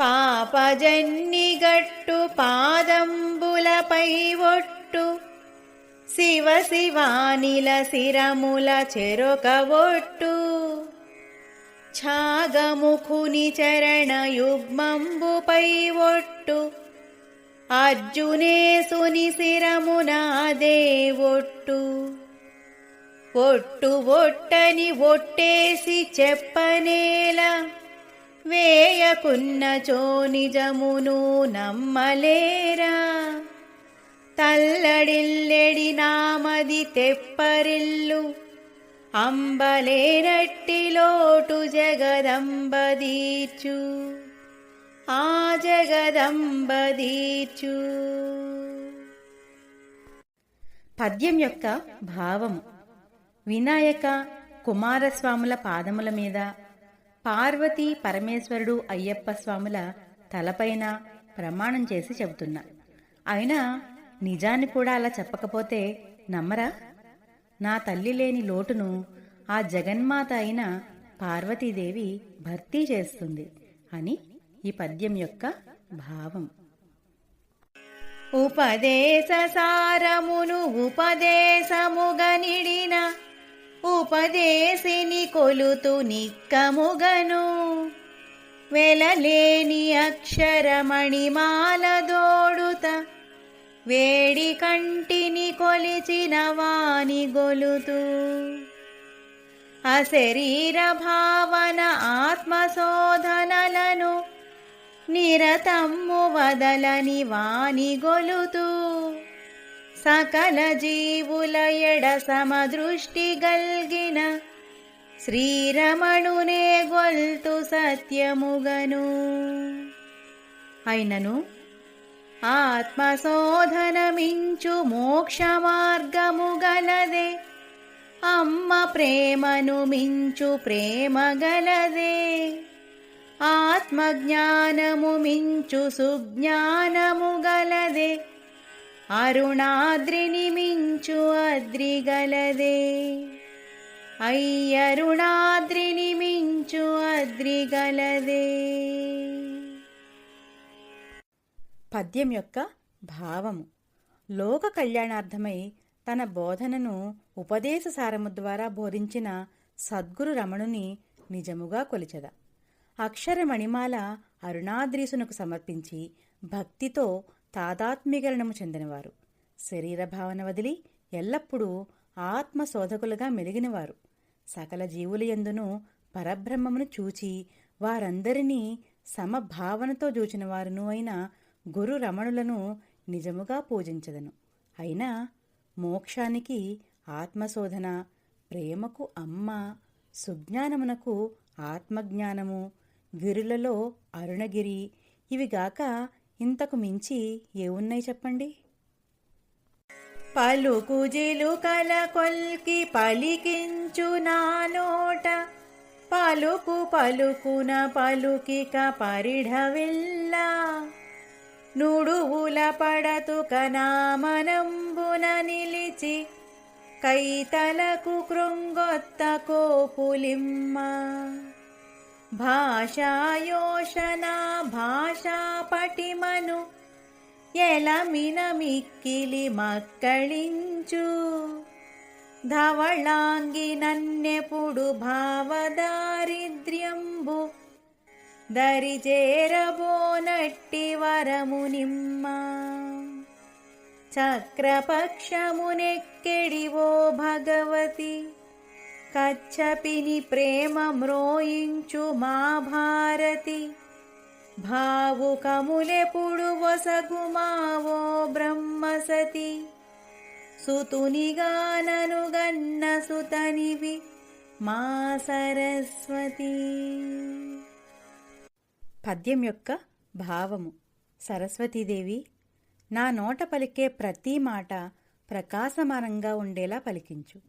పాపజన్నిగట్టు పాదంబులపై ఒట్టు. శివ శివానిల శిరముల చెరొక ఒట్టు. ఛాగముఖుని చరణ యుగ్మంబుపై ఒట్టు. అర్జునేసుని శిరమునాదే ఒట్టు. ఒట్టు ఒట్టని ఒట్టేసి చెప్పనేలా వేయకున్నచో నిజమును నమ్మలేరా? తల్లడిల్లెడి నామది తెప్పరిల్లు అంబలేనట్టిలోటు జగదంబదీర్చు ఆ జగదంబదీర్చు పద్యం యొక్క భావము. వినాయక కుమారస్వాముల పాదముల మీద పార్వతీ పరమేశ్వరుడు అయ్యప్ప స్వాముల తలపైన ప్రమాణం చేసి చెబుతున్నా. అయినా నిజాన్ని కూడా అలా చెప్పకపోతే నమ్మరా? నా తల్లి లేని లోటును ఆ జగన్మాత అయిన పార్వతీదేవి భర్తీ చేస్తుంది అని ఈ పద్యం యొక్క భావం. ఉపదేశ సారమును ఉపదేశముగనిడిన ఉపదేశిని కొలుతు నిక్కముగను. వెలలేని అక్షరమణిమాల దోడుత వేడి కంటిని కొలిచిన వాని గొలుతూ. అశరీర భావన ఆత్మశోధనలను నిరతమ్ము వదలని వాని గొలుతూ. సకల జీవుల ఎడ సమదృష్టి గల్గిన శ్రీరమణునే గొల్తు సత్యముగను. అయినను ఆత్మశోధనమించు మోక్ష మార్గము గలదే అమ్మ ప్రేమను మించు ప్రేమ గలదే ఆత్మజ్ఞానము మించు సుజ్ఞానము గలదే అరుణాద్రిని మించు అద్రి గలదే అయ్యరుణాద్రిని మించు అద్రి గలదే పద్యం యొక్క భావము. లోక కళ్యాణార్థమై తన బోధనను ఉపదేశ సారము ద్వారా బోధించిన సద్గురు రమణుని నిజముగా కొలిచెద. అక్షరమణిమాల అరుణాద్రీసునకు సమర్పించి భక్తితో తాదాత్మీకరణము చెందినవారు. శరీర భావన వదిలి ఎల్లప్పుడూ ఆత్మ శోధకులుగా మెలిగినవారు. సకల జీవుల యందును పరబ్రహ్మమును చూచి వారందరినీ సమభావనతో చూచినవారును అయిన గురు రమణులను నిజముగా పూజించదను. అయినా మోక్షానికి ఆత్మశోధన ప్రేమకు అమ్మ సుజ్ఞానమునకు ఆత్మజ్ఞానము గిరులలో అరుణగిరి ఇవిగాక ఇంతకు మించి ఏవున్నాయి చెప్పండి? పలుకు జిలుకల కొల్కి పలికించు నా నోట. పలుకు పలుకున పలుకిక పరిఢవిల్లా. నుడువుల పడతుక నామనంబున నిలిచి కైతలకు కృంగొత్త కోపులిమ్మ. భాషాయోషణ భాషా పటిమను ఎలమిన మిక్కిలి మక్కళించు ధవళాంగి నన్నెప్పుడు భావదారిద్ర్యంబు దరిచేరబోనట్టి వరము నిమ్మ చక్రపక్షమునెక్కెడివో భగవతి కచ్చపిని ప్రేమ మ్రోయించు మా భారతి. భావుకములెప్పుడు వసగుమావో బ్రహ్మసతి. సుతునిగానను గన్న సుతనివి మా సరస్వతి. పద్యం యొక్క భావము. సరస్వతీదేవి నా నోట పలికే ప్రతి మాట ప్రకాశమానంగా ఉండేలా పలికించు.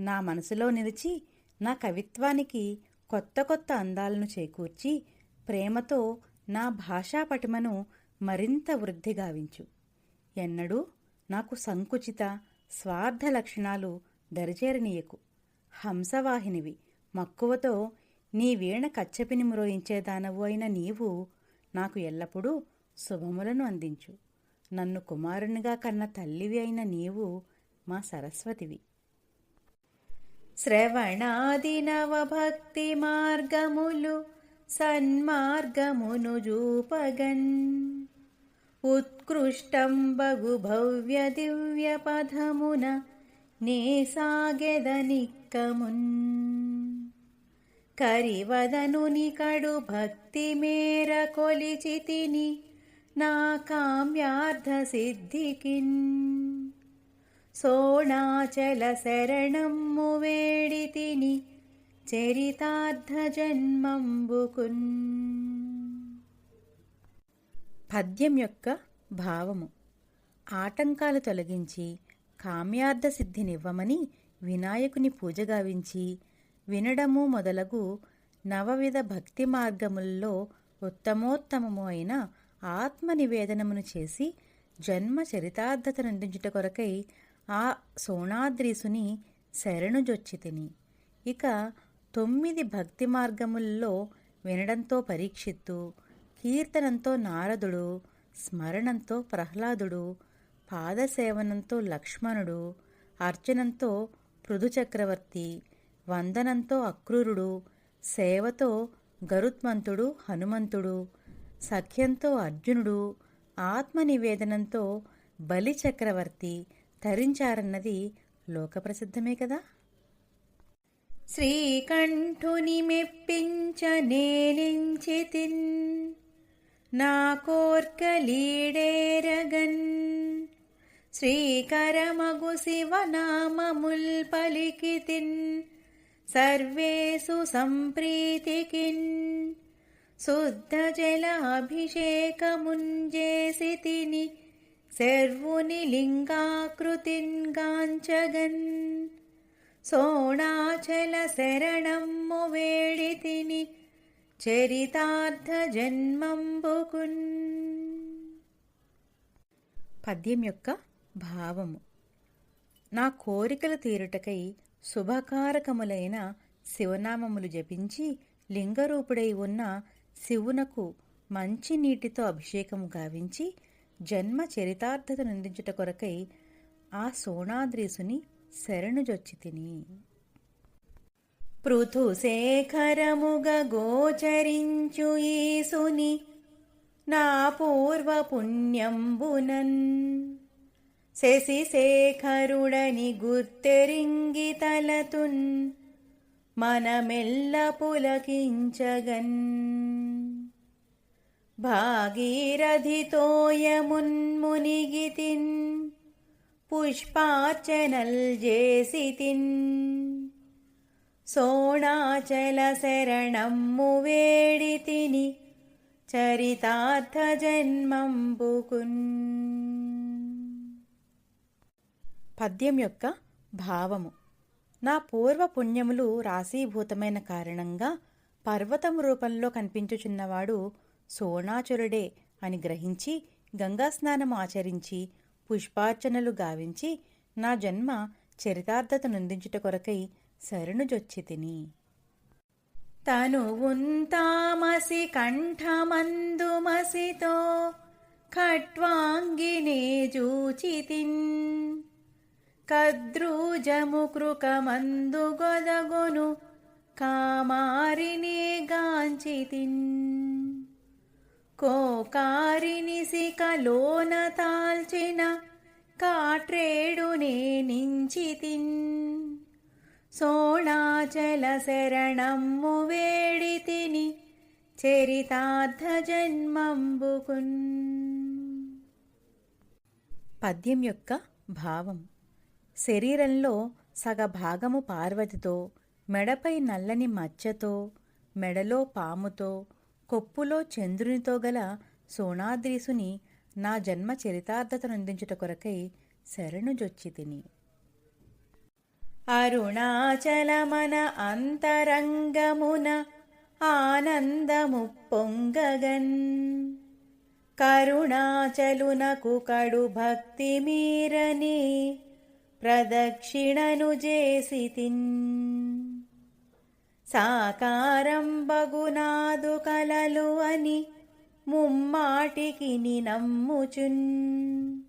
నా మనసులో నిలిచి నా కవిత్వానికి కొత్త కొత్త అందాలను చేకూర్చి ప్రేమతో నా భాషా పటిమను మరింత వృద్ధిగావించు ఎన్నడూ నాకు సంకుచిత స్వార్థ లక్షణాలు దరిచేరనీయకు. హంసవాహినివి మక్కువతో నీ వీణ కచ్చపిని మ్రోయించేదానవు అయిన నీవు నాకు ఎల్లప్పుడూ శుభములను అందించు. నన్ను కుమారునిగా కన్న తల్లివి అయిన నీవు మా సరస్వతివి. శ్రవణాది నవభక్తి మార్గములు సన్మార్గమును జూపగన్ ఉత్కృష్టం బగు భవ్య దివ్య పదమున నే సాగెదనిక్కమున్ కరివదనుని కడు భక్తి మేర కొలిచి తిని నా కామ్యార్థ సిద్ధికిన్ సోణాచల శరణమ్ము వేడి తిని చరితార్థ జన్మంబుకున్ పద్యం యొక్క భావము. ఆటంకాలు తొలగించి కామ్యార్థ సిద్ధినివ్వమని వినాయకుని పూజ గావించి వినడము మొదలగు నవవిధ భక్తి మార్గముల్లో ఉత్తమోత్తమము అయిన ఆత్మ నివేదనమును చేసి జన్మ చరితార్థతనందించుట కొరకై ఆ సోణాద్రీసుని శరణుజొచ్చి తిని ఇక తొమ్మిది భక్తి మార్గముల్లో వినడంతో పరీక్షిత్తు కీర్తనంతో నారదుడు స్మరణంతో ప్రహ్లాదుడు పాదసేవనంతో లక్ష్మణుడు అర్చనంతో పృథుచక్రవర్తి వందనంతో అక్రూరుడు సేవతో గరుత్మంతుడు హనుమంతుడు సఖ్యంతో అర్జునుడు ఆత్మనివేదనంతో బలి ధరించారన్నది లోకప్రసిద్ధమే కదా? శ్రీకంఠుని మెప్పించ నేలించితిన్ నా కోర్కలీడేరగన్ శ్రీకరమగు శివనామముల్ పలికితిన్ సర్వేసు సంప్రీతికిన్. శుద్ధ జలాభిషేకముంజేసి తిని శర్వుని లింగాకృతిన్గాంచగన్ సోణాచల శరణమ్ము వేడి తిని చరితార్థ జన్మంబుకున్ పద్యం యొక్క భావము. నా కోరికలు తీరుటకై శుభకారకములైన శివనామములు జపించి లింగరూపుడై ఉన్న శివునకు మంచి నీటితో అభిషేకము గావించి జన్మ చరితార్థతను నిందించుట కొరకై ఆ సోణాద్రీసుని శరణుజొచ్చి తిని. పృథుశేఖరముగ గోచరించు ఈసుని నా పూర్వ పుణ్యంబునన్ శశిశేఖరుడని గుర్తెరింగి తలతున్ మనమెల్ల పులకించగన్. భాగీరథితోయమున్మునిగితిన్ పుష్పార్చనల్ చేసితిన్ సోణాచల శరణము వేడి తిని చరితార్థ జన్మంబుకున్ పద్యం యొక్క భావము. నా పూర్వ పుణ్యములు రాశీభూతమైన కారణంగా పర్వతం రూపంలో కనిపించుచున్నవాడు సోణాచురుడే అని గ్రహించి గంగాస్నానం ఆచరించి పుష్పార్చనలు గావించి నా జన్మ చరితార్థత నొందించుట కొరకై శరణుజొచ్చి తిని. తను ఉంతామసి కంఠమందుమసితో ఖట్వాంగినే జూచితిన్ కద్రూజము కృకమందు గొదగొను కామారిని గాంచితిన్ కోకారిని సికలోన తాల్చిన కాట్రేడునే నించితిన్ సోణాచల శరణమ్ము వేడి తిని చరితార్థ జన్మంబుకున్. పద్యం యొక్క భావం. శరీరంలో సగభాగము పార్వతితో మెడపై నల్లని మచ్చతో మెడలో పాముతో కొప్పులో చంద్రునితో గల సోణాద్రీసుని నా జన్మ చరితార్థతనందించుట కొరకై శరణుజొచ్చి తిని. అరుణాచలమన అంతరంగమున ఆనందము పొంగగన్. కరుణాచలునకు కడు భక్తి మీరని ప్రదక్షిణను చేసి తిన్. సాకారం బగునాదు కలలు అని ముమ్మాటికి నమ్ముచున్.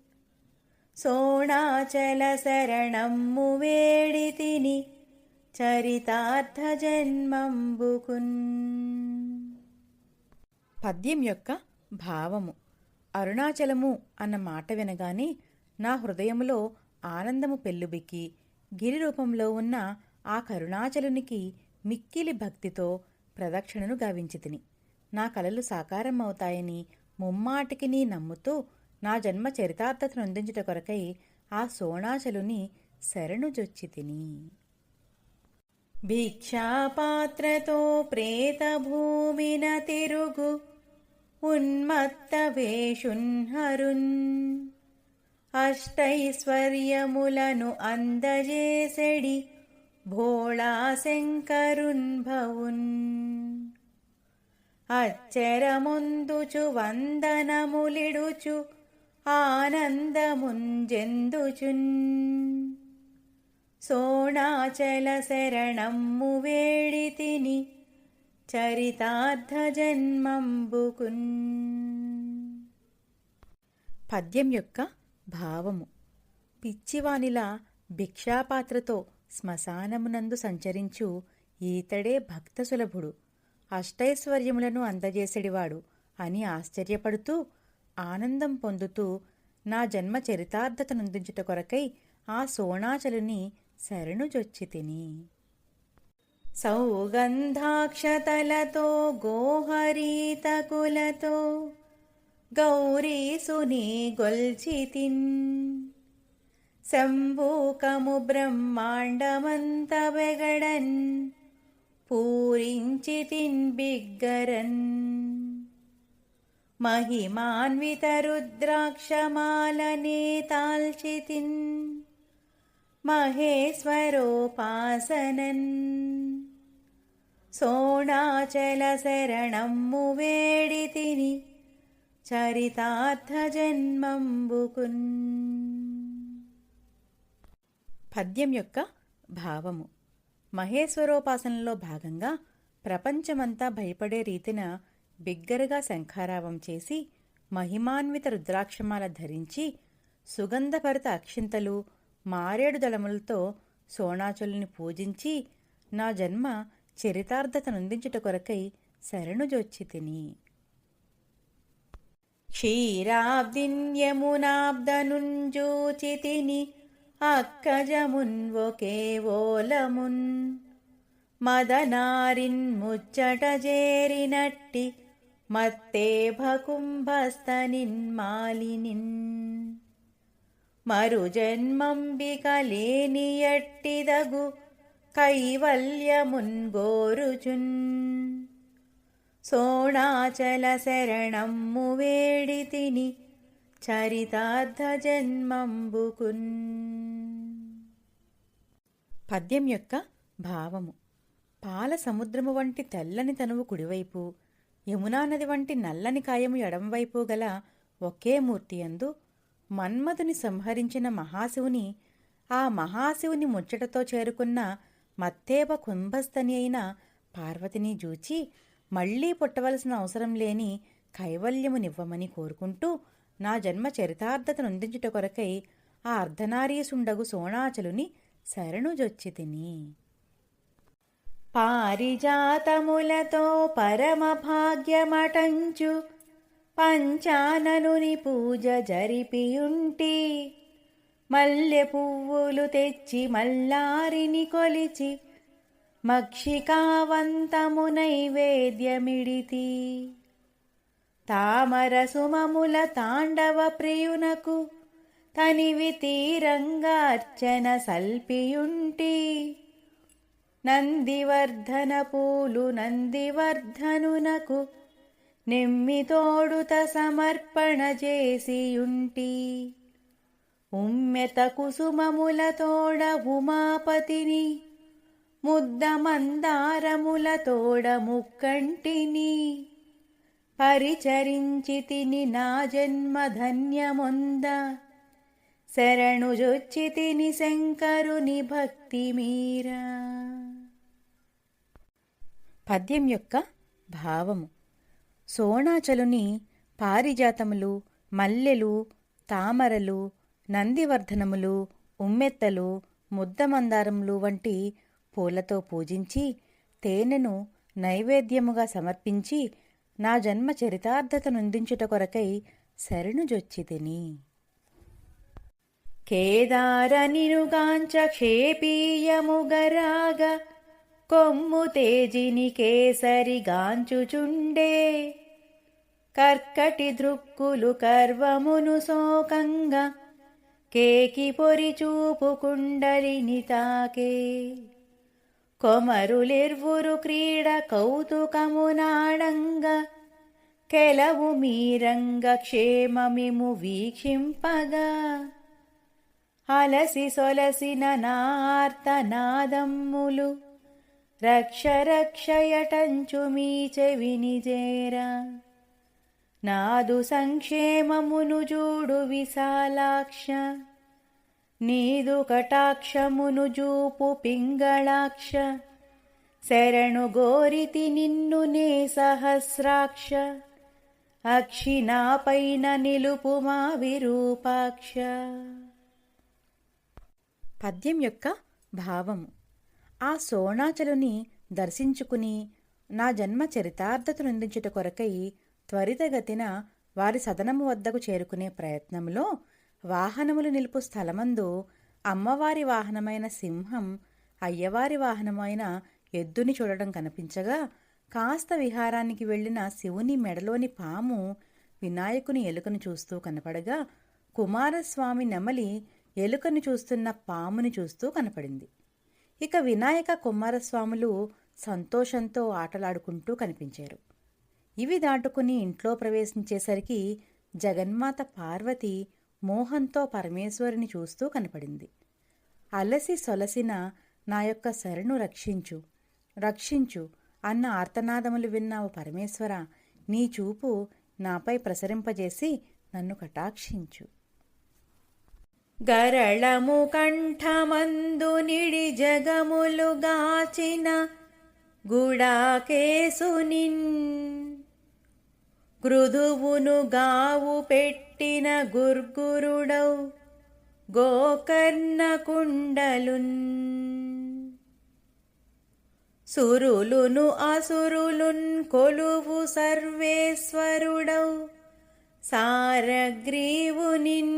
సోణాచల శరణమ్ము వేడి తిని చరితార్థ జన్మంబుకున్. పద్యం యొక్క భావము. అరుణాచలము అన్న మాట వినగానే నా హృదయములో ఆనందము పెల్లుబిక్కి. గిరి రూపంలో ఉన్న ఆ కరుణాచలునికి మిక్కిలి భక్తితో ప్రదక్షిణను గావించి తిని. నా కలలు సాకారం అవుతాయని ముమ్మాటికి నీ నమ్ముతూ నా జన్మ చరితార్థతను అందించుట కొరకై ఆ సోణాచలుని శరణు జొచ్చి తిని. భిక్షాపాత్రతో ప్రేతభూమిన తిరుగు ఉన్మత్త వేషున్హరున్ అష్టైశ్వర్యములను అందజేసెడి భోళా శంకరున్ భవున్. అచ్చరముందుచు వందనములిడుచు ఆనందముంజెందుచున్ సోణాచల శరణమ్ము వేడి తిని చరితార్థ జన్మంబుకున్ పద్యం యొక్క భావము. పిచ్చివానిలా భిక్షాపాత్రతో శ్మశానమునందు సంచరించు ఈతడే భక్త సులభుడు అష్టైశ్వర్యములను అందజేసెడివాడు అని ఆశ్చర్యపడుతూ ఆనందం పొందుతూ నా జన్మ చరితార్థతనుందించుట కొరకై ఆ సోణాచలుని శరణుజొచ్చి తిని. సౌగంధాక్షతలతో గోహరీతకులతో గౌరీసుని గొల్చితిన్. శంభూకము బ్రహ్మాండమంత వెగడన్ పూరించితిన్ బిగ్గరన్ మహిమాన్విత రుద్రాక్షమాలనే తాల్చితిన్ మహేశ్వరోపాసనన్ సోణాచల పద్యం యొక్క భావము. మహేశ్వరోపాసనలో భాగంగా ప్రపంచమంతా భయపడే రీతిన బిగ్గరగా శంఖారావం చేసి మహిమాన్విత రుద్రాక్షమాల ధరించి సుగంధభరిత అక్షింతలు మారేడు దళములతో సోణాచలుని పూజించి నా జన్మ చరితార్థతనందించుట కొరకై శరణుజొచ్చి తిని. క్షీరాబ్దిన్యమునాబ్దనుంజూచితిని అక్కజమున్ ఒకే ఓలమున్. మదనారిన్ ముచ్చట చేరినట్టి మత్తే భకుంభస్తనిన్ మాలినిన్. మరు జన్మంబిక లేని ఎట్టిదగు కైవల్యమున్ గోరుచున్. సోణాచల శరణమ్ము వేడి తిని చరితార్థ జన్మంబుకున్. పద్యం యొక్క భావము. పాల సముద్రము వంటి తెల్లని తనువు కుడివైపు యమునా నది వంటి నల్లని కాయము ఎడంవైపు గల ఒకే మూర్తి అందు మన్మధుని సంహరించిన మహాశివుని ఆ మహాశివుని ముచ్చటతో చేరుకున్న మత్తేప కుంభస్థని అయిన పార్వతిని జూచి మళ్ళీ పుట్టవలసిన అవసరం లేని కైవల్యమునివ్వమని కోరుకుంటూ నా జన్మ చరితార్థత నొందించుట కొరకై ఆ అర్ధనారీసుండగు సోణాచలుని శరణుజొచ్చి తిని. పారిజాతములతో పరమ భాగ్యమటంచు పంచాననుని పూజ జరిపియుంటి. మల్లె పువ్వులు తెచ్చి మల్లారిని కొలిచి మక్షికావంతము నైవేద్యమిడితి. తామర సుమముల తాండవ ప్రియునకు తనివి తీరంగా సల్పియుంటి. నందివర్ధన పూలు నందివర్ధనునకు నెమ్మితోడుత సమర్పణ చేసియుంటి. ఉమ్మెత కుసుమములతోడ ఉమాపతిని ముద్ద మందారములతోడ ముక్కంటిని. పరిచరించి తిని నా జన్మ ధన్యమొంద శరణుజొచ్చి శంకరుని భక్తి మీరా. పద్యం యొక్క భావము. సోణాచలుని పారిజాతములు మల్లెలు తామరలు నందివర్ధనములు ఉమ్మెత్తలు ముద్దమందారములు వంటి పూలతో పూజించి తేనెను నైవేద్యముగా సమర్పించి నా జన్మ చరితార్థత నొందించుట కొరకై శరణుజొచ్చితిని కేదారనినుగాంచ క్షేపీయముగరాగ కొమ్ము తేజిని కేసరిగాంచుచుండే కర్కటి దృక్కులు కర్వమును సోకంగా కేకి పొరి చూపు కుండలిని తాకే. కొమరులిర్వురు క్రీడ కౌతుకమునాడంగా కెలవు మీరంగ క్షేమమిము వీక్షింపగా. అలసి సొలసిన నార్తనాదమ్ములు. రక్ష రక్షయటంచు మీ చెవిని చేరా. నాదు సంక్షేమమును జూడు విశాలాక్ష. నీదు కటాక్షమును జూపు పింగళాక్ష. శరణు గోరితి నిన్ను నే సహస్రాక్ష. అక్షినాపైన నిలుపు మా విరూపాక్ష. పద్యం యొక్క భావము. ఆ సోణాచలుని దర్శించుకుని నా జన్మ చరితార్థత నుండించుట కొరకై త్వరితగతిన వారి సదనము వద్దకు చేరుకునే ప్రయత్నంలో వాహనములు నిలుపు స్థలమందు అమ్మవారి వాహనమైన సింహం అయ్యవారి వాహనమైన ఎద్దుని చూడడం కనిపించగా కాస్త విహారానికి వెళ్ళిన శివుని మెడలోని పాము వినాయకుని ఎలుకను చూస్తూ కనపడగా కుమారస్వామి నెమలి ఎలుకను చూస్తున్న పాముని చూస్తూ కనపడింది. ఇక వినాయక కుమారస్వాములు సంతోషంతో ఆటలాడుకుంటూ కనిపించారు. ఇవి దాటుకుని ఇంట్లో ప్రవేశించేసరికి జగన్మాత పార్వతి మోహంతో పరమేశ్వరుని చూస్తూ కనపడింది. అలసి సొలసిన నా యొక్క శరణు రక్షించు రక్షించు అన్న ఆర్తనాదములు విన్నావు పరమేశ్వర నీ చూపు నాపై ప్రసరింపజేసి నన్ను కటాక్షించు. గరళము కంఠమందు నిడి జగములు గాచిన గుడాకేసునిన్ మృదువును గావు పెట్టిన గుర్గురుడౌ గోకర్ణ కుండలున్. సురులును అసురులున్ కొలువు సర్వేశ్వరుడౌ సారగ్రీవునిన్.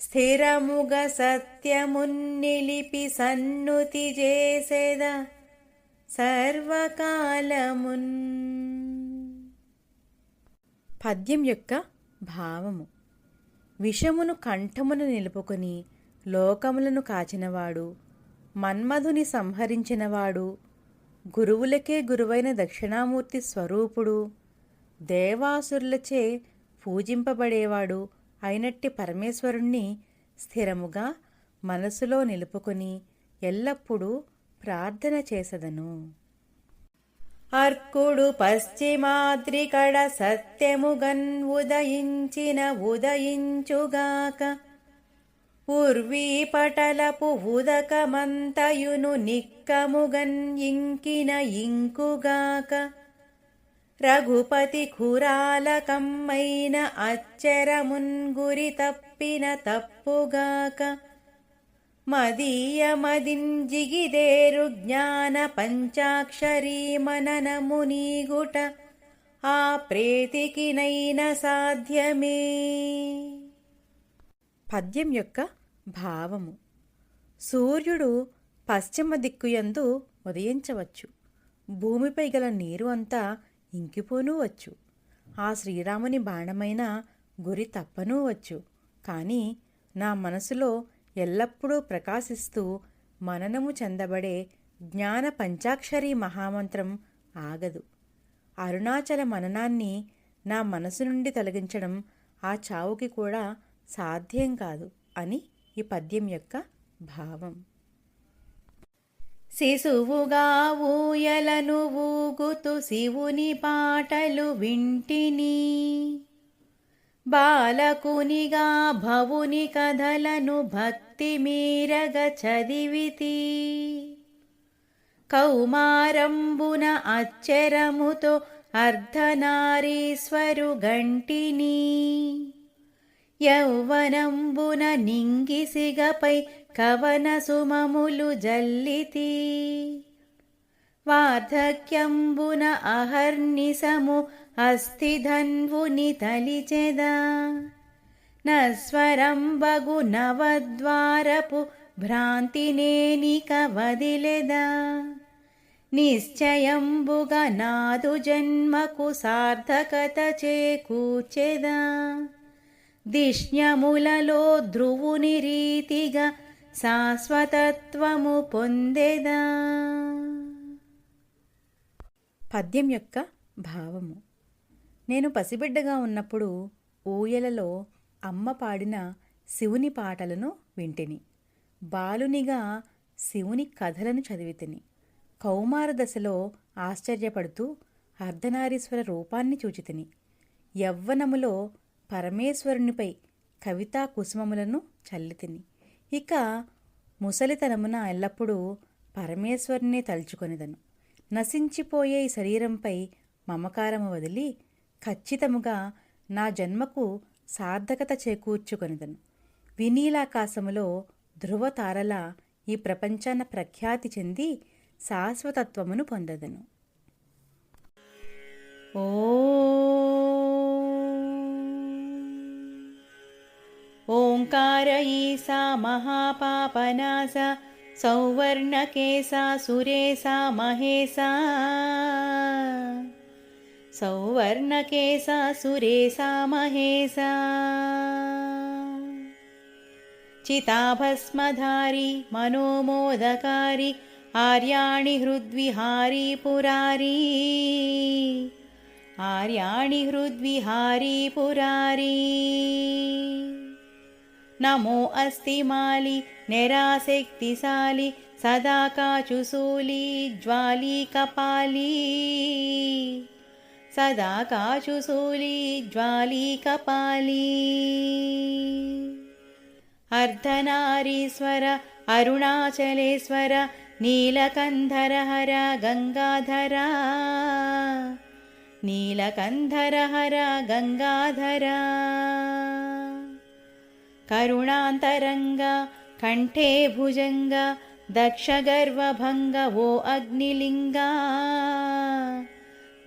స్థిరముగ సత్యమున్నిలిపి సన్నుతి చేసేద సర్వకాలమున్ పద్యం యొక్క భావము విషమును కంఠమును నిలుపుకొని లోకములను కాచినవాడు మన్మధుని సంహరించినవాడు గురువులకే గురువైన దక్షిణామూర్తి స్వరూపుడు దేవాసురులచే పూజింపబడేవాడు అయినట్టి పరమేశ్వరుణ్ణి స్థిరముగా మనసులో నిలుపుకొని ఎల్లప్పుడూ ప్రార్థన చేసదను. అర్కుడు పశ్చిమాద్రికడ సత్యముగన్ ఉదయించిన ఉదయించుగాక ఉర్వీపటలపు ఉదకమంతయును నిక్కముగన్ ఇంకిన ఇంకుగాక రఘుపతి కురాలకమ్మైన అచ్చరమున్గురి తప్పిన తప్పుగాక మదీయ మదింజిగిదేరు జ్ఞాన పంచాక్షరీ మననమునీగుట ఆ ప్రేతికినైన సాధ్యమే. పద్యం యొక్క భావము. సూర్యుడు పశ్చిమ దిక్కుయందు ఉదయించవచ్చు. భూమిపై గల నీరు అంతా ఇంకిపోనూ వచ్చు. ఆ శ్రీరాముని బాణమైన గురి తప్పనూ వచ్చు. కానీ నా మనసులో ఎల్లప్పుడూ ప్రకాశిస్తూ మననము చెందబడే జ్ఞాన పంచాక్షరీ మహామంత్రం ఆగదు. అరుణాచల మననాన్ని నా మనసు నుండి తొలగించడం ఆ చావుకి కూడా సాధ్యం కాదు అని ఈ పద్యం యొక్క భావం. శిశువుగా ఊయలను ఊగుతు శివుని పాటలు వింటిని. బాలకునిగా భవుని కథలను భక్తి మీరగ చదివితి. కౌమారంబున అచ్చరముతో అర్ధనారీశ్వరు గంటిని. యౌవనంబున నింగిసిగపై కవన సుమములు జల్లితి. వార్ధక్యంబున అహర్నిశము అస్థిధన్వుని తలిచెదా. నస్వరంబగు నవద్వారపు భ్రాంతినేనిక వదిలెదా నిశ్చయంబుగా నాదు జన్మకు సార్థకత చేకూర్చెదా. దిష్ణ్యములలో ధ్రువుని రీతిగా శాశ్వతత్వము పొందెదా? పద్యం యొక్క భావము. నేను పసిబిడ్డగా ఉన్నప్పుడు ఊయలలో అమ్మ పాడిన శివుని పాటలను వింటిని. బాలునిగా శివుని కథలను చదివితిని. కౌమార దశలో ఆశ్చర్యపడుతూ అర్ధనారీశ్వర రూపాన్ని చూచితిని. యవ్వనములో పరమేశ్వరునిపై కవితా కుసుమములను చల్లితిని. ఇక ముసలితనమున ఎల్లప్పుడూ పరమేశ్వరుని తలుచుకొనిదను. నశించిపోయే ఈ శరీరంపై మమకారము వదిలి ఖచ్చితముగా నా జన్మకు సార్థకత చేకూర్చుకొనిదను. వినీలాకాశములో ధ్రువతారల ఈ ప్రపంచాన ప్రఖ్యాతి చెంది శాశ్వతత్వమును పొందదను. ఓ ओङ्कारयि सा महापापना सा सौवर्णकेसा सुरे सा सौवर्णकेशा सुरे सा महे सा चिताभस्मधारी मनोमोदकारी आर्याणि हृद्विहारी पुरारी। आर्याणि हृद्विहारी पुरारी। नमो अस्ति मालि निरासक्तिशालि सदा काचुशूली ज्वाली कपाली सदा काचुशूली ज्वाली कपाली अर्धनारीश्वर अरुणाचलेश्वर नीलकन्धरहर गङ्गाधरा नीलकन्धरहर गङ्गाधरा करुणान्तरङ्ग कण्ठे भुजङ्ग दक्षगर्वभङ्ग वो अग्निलिङ्गा।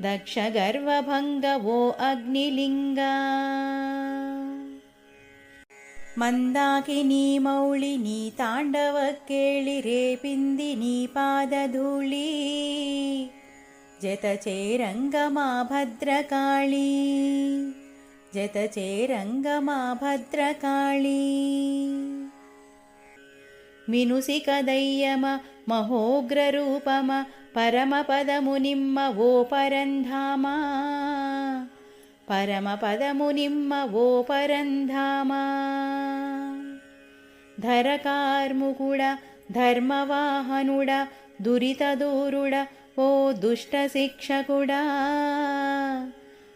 दक्षगर्वभङ्गवो अग्निलिङ्ग। मन्दाकिनी मौलिनी ताण्डव केळिरेपिन्दिनी पादधूली जतचे रङ्गमा भद्रकाळी। జత చేరంగమా భద్రకాళీ మినుసికదయ్యమ మహోగ్రరూపమ పరమపదము నిమ్మ ఓ పరంధామా. పరమపదము నిమ్మ ఓ పరంధామా. ధరకార్ముకుడ ధర్మవాహనుడ దురితదూరుడ ఓ దుష్ట దుష్టశిక్షకుడా.